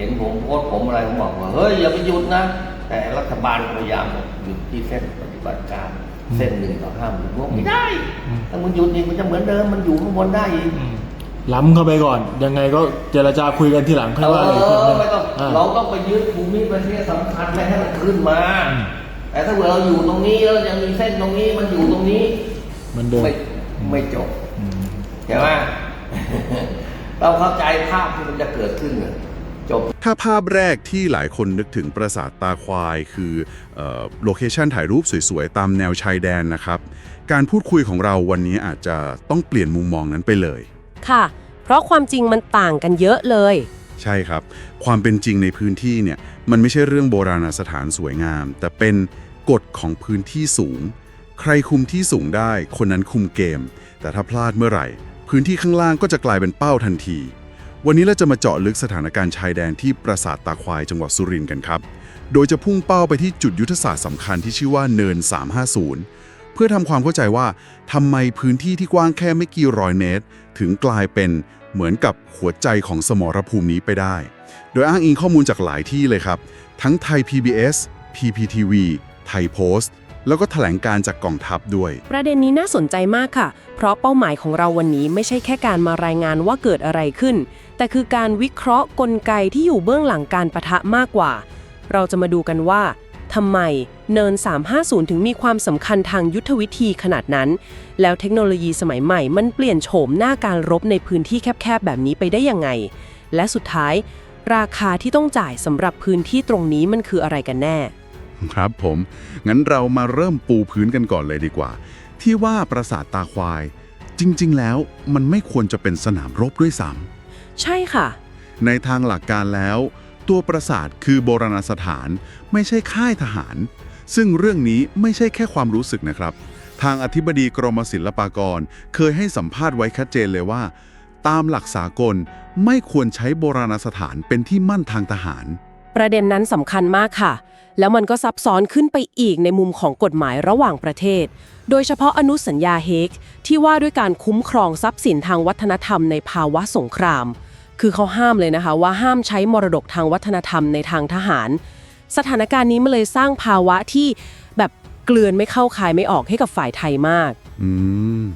เห็นผมโพสต์ผมอะไรผมบอกว่าเฮ้ยอย่าไปหยุดนะ แต่รัฐบาลพยายามหยุดที่เส้นปฏิบัติการเส้นหนึ่งต่อห้าหมื่นพวกไม่ได้อืมถ้ามึงหยุดอีกมันจะเหมือนเดิมมันอยู่ข้างบนได้อีกล้ำเข้าไปก่อน ยังไงก็เจรจาคุยกันทีหลังค่อยว่าเออีกทีอนึงไม่ต้องอ่าเราต้องไปยึดภูมิประเทศสำคัญไม่ให้มันขึ้นมาอืมแต่ถ้าเกิดเราอยู่ตรงนี้แล้วยังมีเส้นตรงนี้มันอยู่ตรงนี้เหมันเดิมไม่ไม่จบอืมใช่ไหมเราเข้าใจภาพที่มันจะเกิดขึ้นน่ะ จบ ถ้าภาพแรกที่หลายคนนึกถึงปราสาทตาควายคือโลเคชันถ่ายรูปสวยๆ ตามแนวชายแดนนะครับ การพูดคุยของเราวันนี้อาจจะต้องเปลี่ยนมุมมองนั้นไปเลย ค่ะ เพราะความจริงมันต่างกันเยอะเลย ใช่ครับ ความเป็นจริงในพื้นที่เนี่ยมันไม่ใช่เรื่องโบราณสถานสวยงาม แต่เป็นกฎของพื้นที่สูง ใครคุมที่สูงได้ คนนั้นคุมเกม แต่ถ้าพลาดเมื่อไหร่ พื้นที่ข้างล่างก็จะกลายเป็นเป้าทันที วันนี้เราจะมาเจาะลึกสถานการณ์ชายแดนที่ปราสาทตาควายจังหวัดสุรินทร์กันครับ โดยจะพุ่งเป้าไปที่จุดยุทธศาสตร์สำคัญที่ชื่อว่าเนิน 350 เพื่อทำความเข้าใจว่าทำไมพื้นที่ที่กว้างแค่ไม่กี่ร้อยเมตร ถึงกลายเป็นเหมือนกับหัวใจของสมรภูมินี้ไปได้ โดยอ้างอิงข้อมูลจากหลายที่เลยครับ ทั้งไทย PBS PPTV ไทยโพสต์ แล้วก็แถลงการจากกองทัพด้วย ประเด็นนี้น่าสนใจมากค่ะ เพราะเป้าหมายของเราวันนี้ไม่ใช่แค่การมารายงานว่าเกิดอะไรขึ้น แต่คือการวิเคราะห์กลไกที่อยู่เบื้องหลังการประทะมากกว่า เราจะมาดูกันว่าทำไมเนิน 350 ถึงมีความสำคัญทางยุทธวิธีขนาดนั้น แล้วเทคโนโลยีสมัยใหม่มันเปลี่ยนโฉมหน้าการรบในพื้นที่แคบๆ แบบนี้ไปได้ยังไง และสุดท้าย ราคาที่ต้องจ่ายสำหรับพื้นที่ตรงนี้มันคืออะไรกันแน่ ครับผม งั้นเรามาเริ่มปูพื้นกันก่อนเลยดีกว่า ที่ว่าปราสาทตาควาย จริง ๆ แล้วมันไม่ควรจะเป็นสนามรบด้วยซ้ใช่ค่ะำในทางหลักการแล้ว ตัวปราสาทคือโบราณสถาน ไม่ใช่ค่ายทหาร ซึ่งเรื่องนี้ไม่ใช่แค่ความรู้สึกนะครับ ทางอธิบดีกรมศิลปากร เคยให้สัมภาษณ์ไว้ชัดเจนเลยว่า ตามหลักสากลไม่ควรใช้โบราณสถานเป็นที่มั่นทางทหาร ประเด็นนั้นสำคัญมากค่ะ แล้วมันก็ซับซ้อนขึ้นไปอีกในมุมของกฎหมายระหว่างประเทศ โดยเฉพาะอนุสัญญาเฮกที่ว่าด้วยการคุ้มครองทรัพย์สินทางวัฒนธรรมในภาวะสงคราม คือเขาห้ามเลยนะคะว่าห้ามใช้มรดกทางวัฒนธรรมในทางทหาร สถานการณ์นี้มันเลยสร้างภาวะที่แบบเกลือนไม่เข้าคายไม่ออกให้กับฝ่ายไทยมาก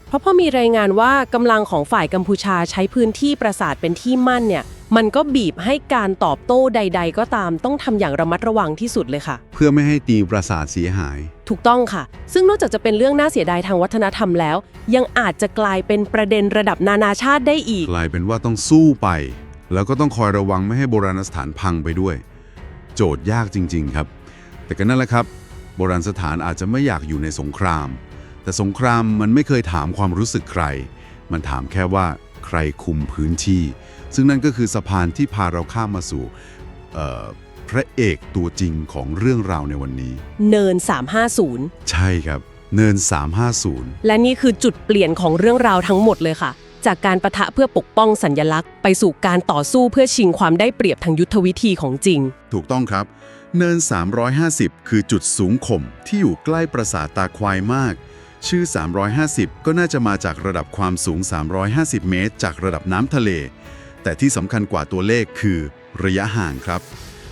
เพราะพอมีรายงานว่ากำลังของฝ่ายกัมพูชาใช้พื้นที่ปราสาทเป็นที่มั่นเนี่ย มันก็บีบให้การตอบโต้ใด ๆ ก็ตามต้องทำอย่างระมัดระวังที่สุดเลยค่ะ เพื่อไม่ให้ตีปราสาทเสียหาย ถูกต้องค่ะ ซึ่งนอกจากจะเป็นเรื่องน่าเสียดายทางวัฒนธรรมแล้ว ยังอาจจะกลายเป็นประเด็นระดับนานาชาติได้อีก กลายเป็นว่าต้องสู้ไป แล้วก็ต้องคอยระวังไม่ให้โบราณสถานพังไปด้วย โจทย์ยากจริง ๆ ครับ แต่ก็นั่นแหละครับ โบราณสถานอาจจะไม่อยากอยู่ในสงคราม แต่สงครามมันไม่เคยถามความรู้สึกใคร มันถามแค่ว่าใครคุมพื้นที่ ซึ่งนั่นก็คือสะพานที่พาเราข้ามมาสู่เอ่อพระเอกตัวจริงของเรื่องราวในวันนี้ เนิน 350 ใช่ครับ เนิน 350 และนี่คือจุดเปลี่ยนของเรื่องราวทั้งหมดเลยค่ะ จากการประทะเพื่อปกป้องสัญญลักษณ์ ไปสู่การต่อสู้เพื่อชิงความได้เปรียบทางยุทธวิธีของจริง ถูกต้องครับ เนิน 350 คือจุดสูงข่มที่อยู่ใกล้ปราสาทตาควายมาก ชื่อ 350 ก็น่าจะมาจากระดับความสูง 350 เมตร จากระดับน้ำทะเล แต่ที่สำคัญกว่าตัวเลขคือ ระยะห่างครับ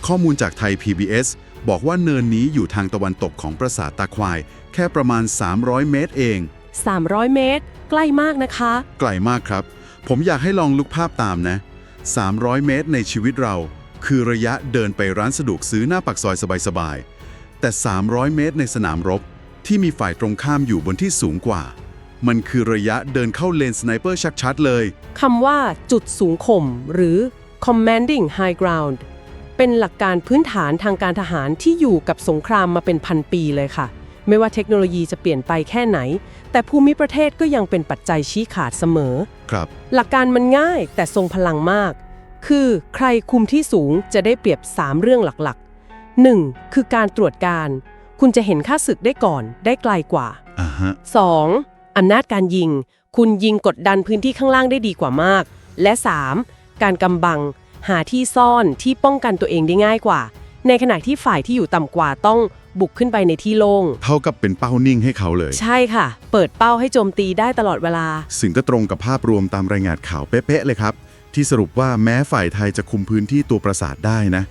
ข้อมูลจากไทย PBS บอกว่าเนินนี้อยู่ทางตะวันตกของปราสาทตาควาย แค่ประมาณ 300 เมตรเอง 300 เมตร ใกล้มากนะคะ ไกลมากครับ ผมอยากให้ลองลุกภาพตามนะ 300 เมตรในชีวิตเรา คือระยะเดินไปร้านสะดวกซื้อหน้าปากซอยสบายๆแต่ 300 เมตรในสนามรบ ที่มีฝ่ายตรงข้ามอยู่บนที่สูงกว่า มันคือระยะเดินเข้าเลนสไนเปอร์ชัดๆเลย คำว่าจุดสูงข่มหรือ commanding high ground เป็นหลักการพื้นฐานทางการทหารที่อยู่กับสงครามมาเป็นพันปีเลยค่ะ ไม่ว่าเทคโนโลยีจะเปลี่ยนไปแค่ไหน แต่ภูมิประเทศก็ยังเป็นปัจจัยชี้ขาดเสมอ ครับ หลักการมันง่ายแต่ทรงพลังมาก คือใครคุมที่สูงจะได้เปรียบ 3 เรื่องหลักๆ 1. คือการตรวจการ คุณจะเห็นค่าศึกได้ก่อนได้ไกลกว่า อ่าฮะ 2. อำนาจการยิง คุณยิงกดดันพื้นที่ข้างล่างได้ดีกว่ามาก และ 3. การกำบัง หาที่ซ่อนที่ป้องกันตัวเองได้ง่ายกว่า ในขณะที่ฝ่ายที่อยู่ต่ำกว่าต้องบุกขึ้นไปในที่โล่ง เท่ากับเป็นเป้านิ่งให้เขาเลย ใช่ค่ะ เปิดเป้าให้โจมตีได้ตลอดเวลา สิ่งก็ตรงกับภาพรวมตามรายงานข่าวเป๊ะๆเลยครับ ที่สรุปว่าแม้ฝ่ายไทยจะคุมพื้นที่ตัวปราสาทได้นะ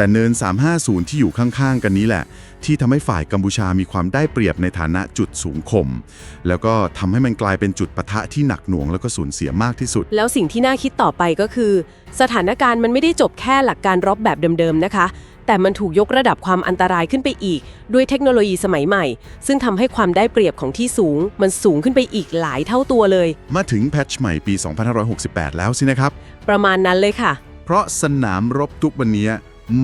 แต่เนิน 350 ที่อยู่ข้างๆ กันนี้แหละ ที่ทำให้ฝ่ายกัมพูชามีความได้เปรียบในฐานะจุดสูงข่มแล้วก็ทำให้มันกลายเป็นจุดปะทะที่หนักหน่วงแล้วก็สูญเสียมากที่สุด แล้วสิ่งที่น่าคิดต่อไปก็คือ สถานการณ์มันไม่ได้จบแค่หลักการรบแบบเดิมๆนะคะ แต่มันถูกยกระดับความอันตรายขึ้นไปอีก ด้วยเทคโนโลยีสมัยใหม่ ซึ่งทำให้ความได้เปรียบของที่สูง มันสูงขึ้นไปอีกหลายเท่าตัวเลย มาถึงแพทช์ใหม่ปี 2568 แล้วสินะครับ ประมาณนั้นเลยค่ะ เพราะสนามรบทุกวันนี้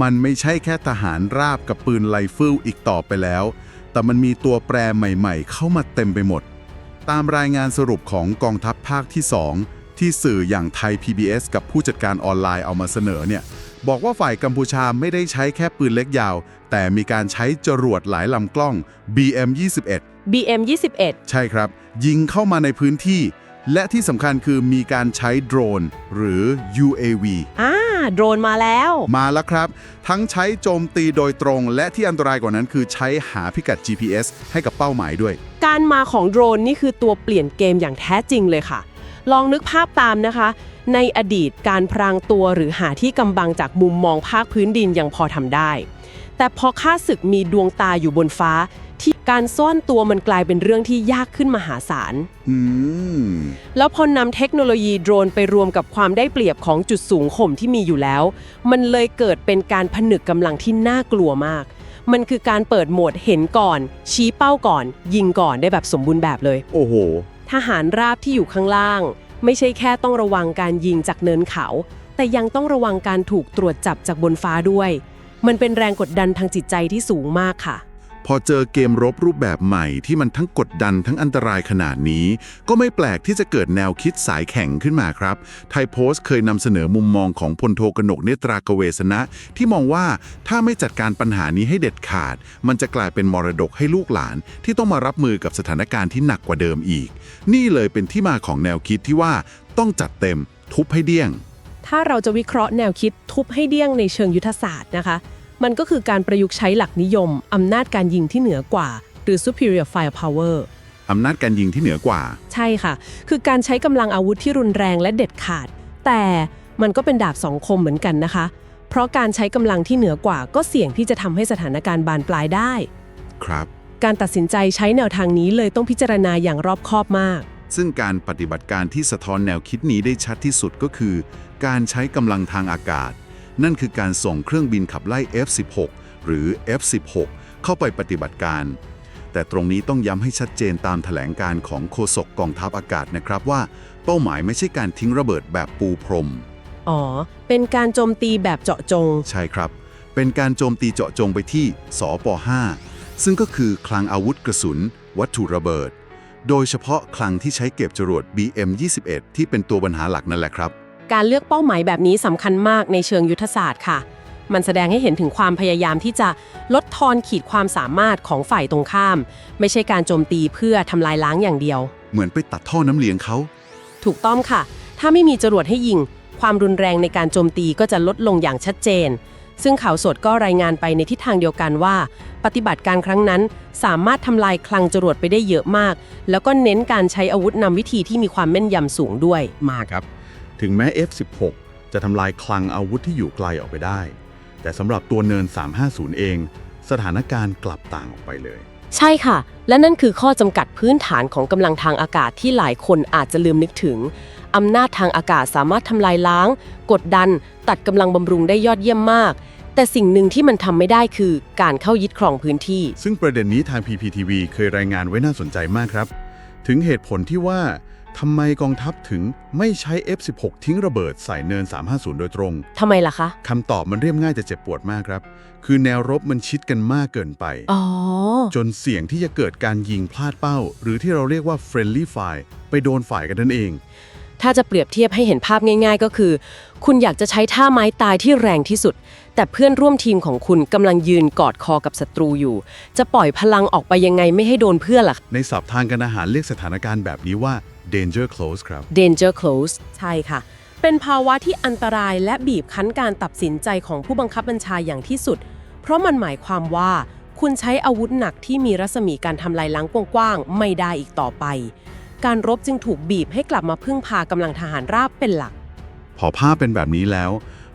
มันไม่ใช่แค่ทหารราบกับปืนไรเฟิลอีกต่อไปแล้ว แต่มันมีตัวแปรใหม่ๆ เข้ามาเต็มไปหมด ตามรายงานสรุปของกองทัพภาคที่ 2 ที่สื่ออย่างไทย PBS กับผู้จัดการออนไลน์เอามาเสนอเนี่ย บอกว่าฝ่ายกัมพูชาไม่ได้ใช้แค่ปืนเล็กยาว แต่มีการใช้จรวดหลายลำกล้อง BM21 BM 21 ใช่ครับ ยิงเข้ามาในพื้นที่ และที่สำคัญคือมีการใช้โดรน หรือ UAV อ่า โดรนมาแล้ว มาแล้วครับ ทั้งใช้โจมตีโดยตรง และที่อันตรายกว่านั้นคือใช้หาพิกัด GPS ให้กับเป้าหมายด้วย การมาของโดรนนี่คือตัวเปลี่ยนเกมอย่างแท้จริงเลยค่ะ ลองนึกภาพตามนะคะ ในอดีตการพรางตัวหรือหาที่กำบังจากมุมมองภาคพื้นดินยังพอทำได้ แต่พอค่าศึกมีดวงตาอยู่บนฟ้า ที่การซ่อนตัวมันกลายเป็นเรื่องที่ยากขึ้นมหาศาล อืม แล้วพอนำเทคโนโลยีโดรนไปรวมกับความได้เปรียบของจุดสูงข่มที่มีอยู่แล้ว มันเลยเกิดเป็นการผนึกกำลังที่น่ากลัวมาก มันคือการเปิดโหมดเห็นก่อน ชี้เป้าก่อน ยิงก่อนได้แบบสมบูรณ์แบบเลย โอ้โห ทหารราบที่อยู่ข้างล่าง ไม่ใช่แค่ต้องระวังการยิงจากเนินเขา แต่ยังต้องระวังการถูกตรวจจับจากบนฟ้าด้วย มันเป็นแรงกดดันทางจิตใจที่สูงมากค่ะ พอเจอเกมรบรูปแบบใหม่ที่มันทั้งกดดันทั้งอันตรายขนาดนี้ ก็ไม่แปลกที่จะเกิดแนวคิดสายแข่งขึ้นมาครับไทยโพสต์เคยนำเสนอมุมมองของพลโทกนกเนตรากเวสนะ ที่มองว่าถ้าไม่จัดการปัญหานี้ให้เด็ดขาด มันจะกลายเป็นมรดกให้ลูกหลาน ที่ต้องมารับมือกับสถานการณ์ที่หนักกว่าเดิมอีก นี่เลยเป็นที่มาของแนวคิดที่ว่าต้องจัดเต็มทุบให้เดี้ยง ถ้าเราจะวิเคราะห์แนวคิดทุบให้เดี้ยงในเชิงยุทธศาสตร์นะคะ มันก็คือการประยุกต์ใช้หลักนิยม อำนาจการยิงที่เหนือกว่า หรือ superior firepower อำนาจการยิงที่เหนือกว่า ใช่ค่ะ คือการใช้กำลังอาวุธที่รุนแรงและเด็ดขาด แต่มันก็เป็นดาบสองคมเหมือนกันนะคะ เพราะการใช้กำลังที่เหนือกว่า ก็เสี่ยงที่จะทำให้สถานการณ์บานปลายได้ ครับ การตัดสินใจใช้แนวทางนี้เลยต้องพิจารณาอย่างรอบคอบมาก ซึ่งการปฏิบัติการที่สะท้อนแนวคิดนี้ได้ชัดที่สุดก็คือ การใช้กำลังทางอากาศ นั่นคือการส่งเครื่องบินขับไล่ F-16 หรือ F-16 เข้าไปปฏิบัติการ แต่ตรงนี้ต้องย้ำให้ชัดเจนตามแถลงการของโฆษกกองทัพอากาศนะครับว่า เป้าหมายไม่ใช่การทิ้งระเบิดแบบปูพรม อ๋อ เป็นการโจมตีแบบเจาะจง ใช่ครับ เป็นการโจมตีเจาะจงไปที่สป 5 ซึ่งก็คือคลังอาวุธกระสุน วัตถุระเบิด โดยเฉพาะคลังที่ใช้เก็บจรวด BM21 ที่เป็นตัวปัญหาหลักนั่นแหละครับ การเลือกเป้าหมายแบบนี้สำคัญมากในเชิงยุทธศาสตร์ค่ะ มันแสดงให้เห็นถึงความพยายามที่จะลดทอนขีดความสามารถของฝ่ายตรงข้าม ไม่ใช่การโจมตีเพื่อทำลายล้างอย่างเดียว เหมือนไปตัดท่อน้ำเลี้ยงเขา ถูกต้องค่ะ ถ้าไม่มีจรวดให้ยิง ความรุนแรงในการโจมตีก็จะลดลงอย่างชัดเจน ซึ่งข่าวสดก็รายงานไปในทิศทางเดียวกันว่า ปฏิบัติการครั้งนั้น สามารถทำลายคลังจรวดไปได้เยอะมาก แล้วก็เน้นการใช้อาวุธนำวิธีที่มีความแม่นยำสูงด้วย มากครับ ถึงแม้ F16 จะทำลายคลังอาวุธที่อยู่ไกลออกไปได้ แต่สำหรับตัวเนิน 350 เอง สถานการณ์กลับต่างออกไปเลย ใช่ค่ะ และนั่นคือข้อจำกัดพื้นฐานของกำลังทางอากาศที่หลายคนอาจจะลืมนึกถึงอำนาจทางอากาศสามารถทำลายล้าง กดดัน ตัดกำลังบำรุงได้ยอดเยี่ยมมาก แต่สิ่งหนึ่งที่มันทำไม่ได้คือการเข้ายึดครองพื้นที่ ซึ่งประเด็นนี้ทาง PPTV เคยรายงานไว้น่าสนใจมากครับ ถึงเหตุผลที่ว่า ทำไมกองทัพถึงไม่ใช้ F16 ทิ้งระเบิดใส่เนิน 350 โดยตรง ทำไมล่ะคะ คำตอบมันเรียบง่ายแต่เจ็บปวดมากครับ คือแนวรบมันชิดกันมากเกินไป อ๋อ จนเสี่ยงที่จะเกิดการยิงพลาดเป้า หรือที่เราเรียกว่า friendly fire ไปโดนฝ่ายกันนั่นเอง ถ้าจะเปรียบเทียบให้เห็นภาพง่าย ๆ ก็คือ คุณอยากจะใช้ท่าไม้ตายที่แรงที่สุด แต่เพื่อนร่วมทีมของคุณกำลังยืนกอดคอกับศัตรูอยู่ จะปล่อยพลังออกไปยังไงไม่ให้โดนเพื่อนล่ะ ในศัพท์ทางการอาหารเรียกสถานการณ์แบบนี้ว่า danger close ครับ danger close ใช่ค่ะ เป็นภาวะที่อันตรายและบีบคั้นการตัดสินใจของผู้บังคับบัญชาอย่างที่สุด เพราะมันหมายความว่า คุณใช้อาวุธหนักที่มีรัศมีการทำลายล้างกว้างๆ ไม่ได้อีกต่อไป การรบจึงถูกบีบให้กลับมาพึ่งพากำลังทหารราบเป็นหลัก พอภาพเป็นแบบนี้แล้ว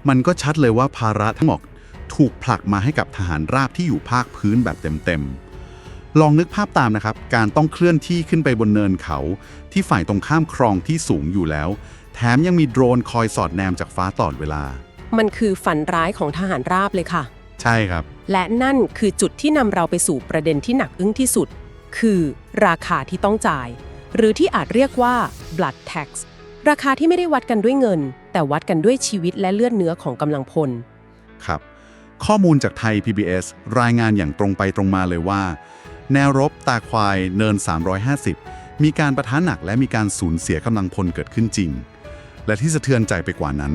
มันก็ชัดเลยว่าภาระทั้งหมดถูกผลักมาให้กับทหารราบที่อยู่ภาคพื้นแบบเต็มๆ ลองนึกภาพตามนะครับ การต้องเคลื่อนที่ขึ้นไปบนเนินเขา ที่ฝ่ายตรงข้ามครองที่สูงอยู่แล้ว แถมยังมีโดรนคอยสอดแนมจากฟ้าตลอดเวลา มันคือฝันร้ายของทหารราบเลยค่ะ ใช่ครับ และนั่นคือจุดที่นำเราไปสู่ประเด็นที่หนักอึ้งที่สุด คือราคาที่ต้องจ่าย หรือที่อาจเรียกว่า blood tax ราคาที่ไม่ได้วัดกันด้วยเงิน แต่วัดกันด้วยชีวิตและเลือดเนื้อของกำลังพล ครับ ข้อมูลจากไทย PBS รายงานอย่างตรงไปตรงมาเลยว่า แนวรบตาควายเนิน 350 มีการประทะหนักและมีการสูญเสียกำลังพลเกิดขึ้นจริง และที่สะเทือนใจไปกว่านั้น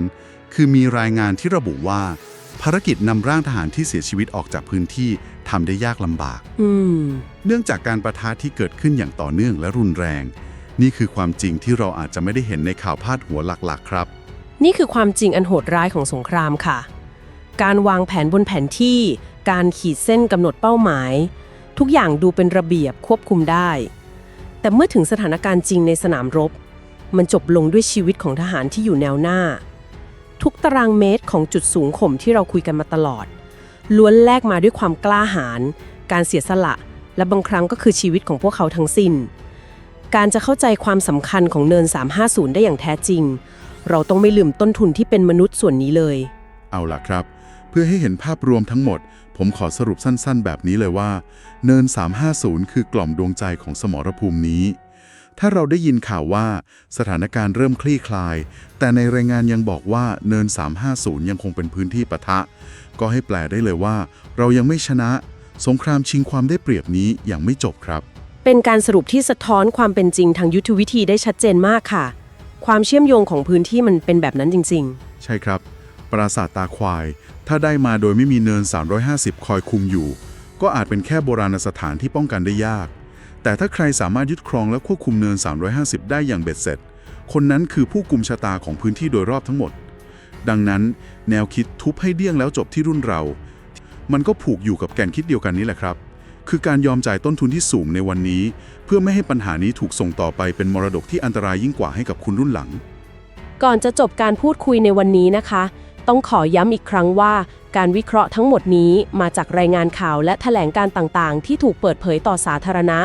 คือมีรายงานที่ระบุว่า ภารกิจนำร่างทหารที่เสียชีวิตออกจากพื้นที่ทำได้ยากลำบากอืมเนื่องจากการประทะที่เกิดขึ้นอย่างต่อเนื่องและรุนแรง นี่คือความจริงที่เราอาจจะไม่ได้เห็นในข่าวพาดหัวหลักๆ ครับ นี่คือความจริงอันโหดร้ายของสงครามค่ะ การวางแผนบนแผนที่ การขีดเส้นกำหนดเป้าหมาย ทุกอย่างดูเป็นระเบียบควบคุมได้ แต่เมื่อถึงสถานการณ์จริงในสนามรบ มันจบลงด้วยชีวิตของทหารที่อยู่แนวหน้า ทุกตารางเมตรของจุดสูงข่มที่เราคุยกันมาตลอด ล้วนแลกมาด้วยความกล้าหาญการเสียสละ และบางครั้งก็คือชีวิตของพวกเขาทั้งสิ้น การจะเข้าใจความสำคัญของเนิน 350 ได้อย่างแท้จริง เราต้องไม่ลืมต้นทุนที่เป็นมนุษย์ส่วนนี้เลย เอาล่ะครับ เพื่อให้เห็นภาพรวมทั้งหมด ผมขอสรุปสั้นๆ แบบนี้เลยว่า เนิน 350 คือกล่อมดวงใจของสมรภูมินี้ ถ้าเราได้ยินข่าวว่าสถานการณ์เริ่มคลี่คลาย แต่ในรายงานยังบอกว่าเนิน 350 ยังคงเป็นพื้นที่ปะทะ ก็ให้แปลได้เลยว่า เรายังไม่ชนะ สงครามชิงความได้เปรียบนี้ยังไม่จบครับ เป็นการสรุปที่สะท้อนความเป็นจริงทางยุทธวิธีได้ชัดเจนมากค่ะ ความเชื่อมโยงของพื้นที่มันเป็นแบบนั้นจริงใช่ครับ ปราสาทตาควาย ถ้าได้มาโดยไม่มีเนิน 350 คอยคุมอยู่ ก็อาจเป็นแค่โบราณสถานที่ป้องกันได้ยาก แต่ถ้าใครสามารถยึดครองและควบคุมเนิน 350 ได้อย่างเบ็ดเสร็จ คนนั้นคือผู้กุมชะตาของพื้นที่โดยรอบทั้งหมด ดังนั้น แนวคิดทุบให้เดี้ยงแล้วจบที่รุ่นเรา มันก็ผูกอยู่กับแก่นคิดเดียวกันนี้แหละครับ คือการยอมจ่ายต้นทุนที่สูงในวันนี้ เพื่อไม่ให้ปัญหานี้ถูกส่งต่อไปเป็นมรดกที่อันตรายยิ่งกว่าให้กับคุณรุ่นหลัง ก่อนจะจบการพูดคุยในวันนี้นะคะ ต้องขอย้ำอีกครั้งว่า การวิเคราะห์ทั้งหมดนี้มาจากรายงานข่าวและแถลงการต่างๆ ที่ถูกเปิดเผยต่อสาธารณะ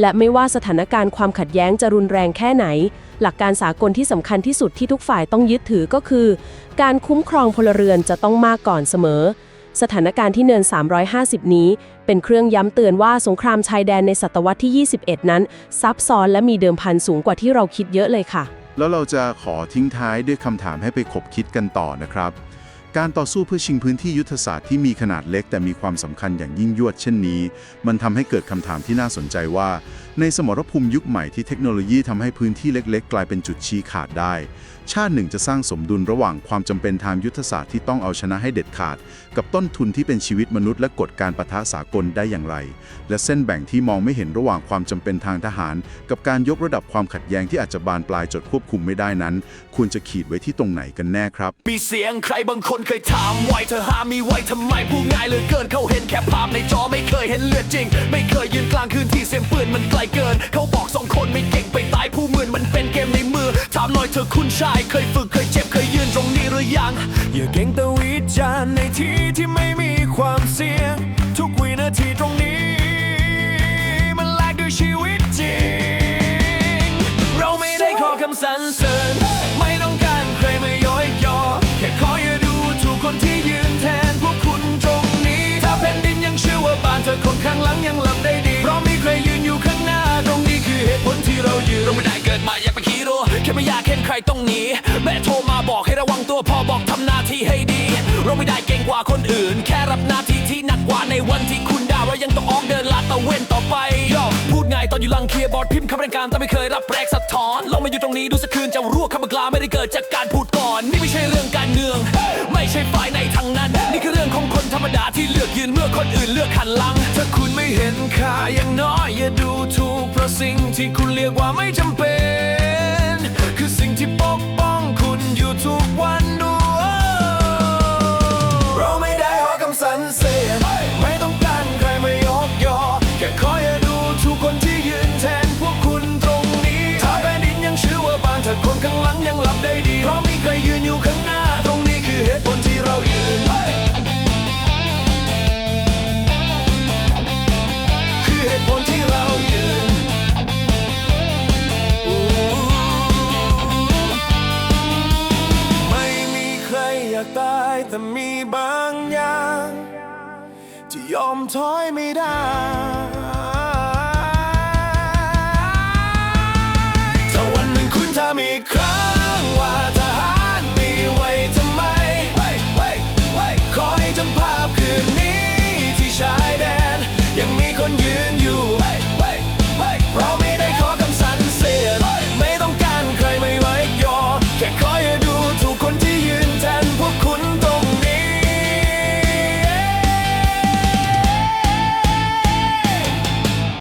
และไม่ว่าสถานการณ์ความขัดแย้งจะรุนแรงแค่ไหน หลักการสากลที่สำคัญที่สุดที่ทุกฝ่ายต้องยึดถือก็คือ การคุ้มครองพลเรือนจะต้องมากก่อนเสมอ สถานการณ์ที่เนิน 350 นี้ เป็นเครื่องย้ำเตือนว่าสงครามชายแดนในศตวรรษที่ 21 นั้น ซับซ้อนและมีเดิมพันสูงกว่าที่เราคิดเยอะเลยค่ะ แล้วเราจะขอทิ้งท้ายด้วยคำถามให้ไปขบคิดกันต่อนะครับ การต่อสู้เพื่อชิงพื้นที่ยุทธศาสตร์ที่มีขนาดเล็ก แต่มีความสำคัญอย่างยิ่งยวดเช่นนี้ มันทำให้เกิดคำถามที่น่าสนใจว่า ในสมรภูมิยุคใหม่ที่เทคโนโลยีทำให้พื้นที่เล็ก ๆ กลายเป็นจุดชี้ขาดได้ ชาติหนึ่งจะสร้างสมดุลระหว่างความจำเป็นทางยุทธศาสตร์ที่ต้องเอาชนะให้เด็ดขาด กับต้นทุนที่เป็นชีวิตมนุษย์และกฎการประทะสากลได้อย่างไร และเส้นแบ่งที่มองไม่เห็นระหว่างความจำเป็นทางทหาร กับการยกระดับความขัดแย้งที่อาจจะบานปลายจนควบคุมไม่ได้นั้น ควรจะขีดไว้ที่ตรงไหนกันแน่ครับ มีเสียงใครบางคนเคยถามไว้เธอหามีไว้ทำไมผู้ง่ายเหลือเกินเขาเห็นแค่ภาพในจอไม่เคยเห็นเลือดจริง ไม่เคยยืนกลางคืนที่เสียงปืนมันไกลเกิน เขาบอกสองคนไม่เก่งไปตายผู้หมื่นมันเป็นเกมในม ถามหน่อยเธอคุณชาย เคยฝึกเคยเจ็บเคยยืนตรงนี้หรือยัง อย่าเก่งแต่วิจารณ์ในที่ที่ไม่มีความเสี่ยง ทุกวินาทีตรงนี้ มันแลกด้วยชีวิตจริง เราไม่ได้ขอคำสรรเสริญ ไม่ต้องการใครมาย้อยยอ แค่ขออย่าดูถูกคนที่ยืนแทนพวกคุณตรงนี้ ถ้าแผ่นดินยังเชื่อว่าบ้านเธอคนข้างหลังยังหลับได้ดี เพราะมีใครยืนอยู่ข้างหน้าตรงนี้คือเหตุผลที่เรายืนเราไม่ได้เกิดมาอยากเป็นฮีโร่แค่ไม่อยากเห็น ใครต้องหนีแม่โทรมาบอกให้ระวังตัวพอบอกทำหน้าที่ให้ดี เราไม่ได้เก่งกว่าคนอื่น แค่รับหน้าที่ที่หนักกว่าในวันที่คุณดาวเรายังต้องออกเดินลาดตะเวนต่อไปยอพูดง่ายตอนอยู่ลังเคียบอร์ดพิมพ์คำรายการแต่ไม่เคยรับแรกสะท้อนลองมาอยู่ตรงนี้ดูสักคืนจะรั่วคำกลาไม่ได้เกิดจากการพูดก่อน นี่ไม่ใช่เรื่องการเมือง ไม่ใช่ฝ่ายในทางนั้น นี่คือเรื่องของคนธรรมดาที่เลือกยืนเมื่อคนอื่นเลือกหันหลัง ถ้าคุณไม่เห็นค่าอย่างน้อยอย่าดูถูกเพราะสิ่งที่คุณเรียกว่าไม่จำเป็น แ